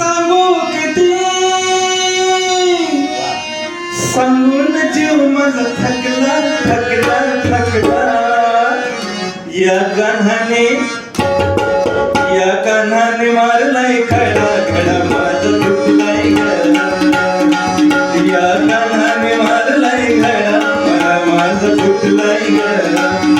सांगू किती सांगून जीव माझा थकला थकला थकला. या कान्हाने या कान्हाने मारलाय खडा खडा माझा दुखलाय या कान्हाने मारलाय खडा माझा दुखलाय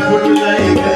ফুল যাইবে